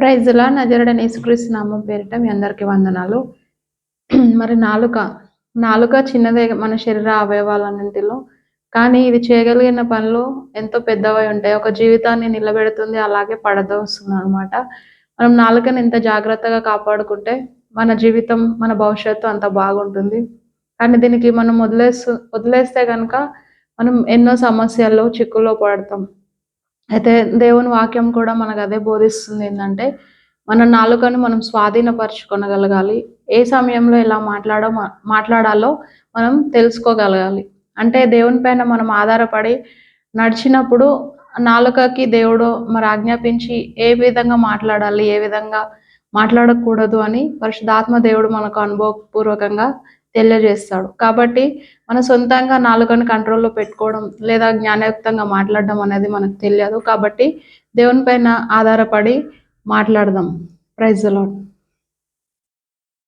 ప్రైజ్లా నజరడని యేసుక్రీస్తు నామం పేరిట మీ అందరికీ వందనాలు. మరి నాలుక నాలుక చిన్నదే మన శరీర అవయవాలన్నింటిలో కానీ ఇది చేయగలిగిన పనులు ఎంతో పెద్దవై ఉంటాయి. ఒక జీవితాన్ని నిలబెడుతుంది అలాగే పడదోస్తుంది అనమాట మనం నాలుకని ఎంత జాగ్రత్తగా కాపాడుకుంటే మన జీవితం మన భవిష్యత్తు అంత బాగుంటుంది. కానీ దీనికి మనం వదిలేస్తు వదిలేస్తే కనుక మనం ఎన్నో సమస్యల్లో చిక్కుల్లో పడతాం. అయితే దేవుని వాక్యం కూడా మనకు అదే బోధిస్తుంది ఏంటంటే మన నాలుకను మనం స్వాధీనపరచుకొనగలగాలి. ఏ సమయంలో ఎలా మాట్లాడో మాట్లాడాలో మనం తెలుసుకోగలగాలి. అంటే దేవుని పైన మనం ఆధారపడి నడిచినప్పుడు నాలుకకి దేవుడు మరి ఆజ్ఞాపించి ఏ విధంగా మాట్లాడాలి ఏ విధంగా మాట్లాడకూడదు అని పరిశుద్ధాత్మ దేవుడు మనకు అనుభవపూర్వకంగా తెలియజేస్తాడు. కాబట్టి మన సొంతంగా నాలుకని కంట్రోల్లో పెట్టుకోవడం లేదా జ్ఞానయుక్తంగా మాట్లాడడం అనేది మనకు తెలియదు. కాబట్టి దేవుని పైన ఆధారపడి మాట్లాడదాం. Praise lord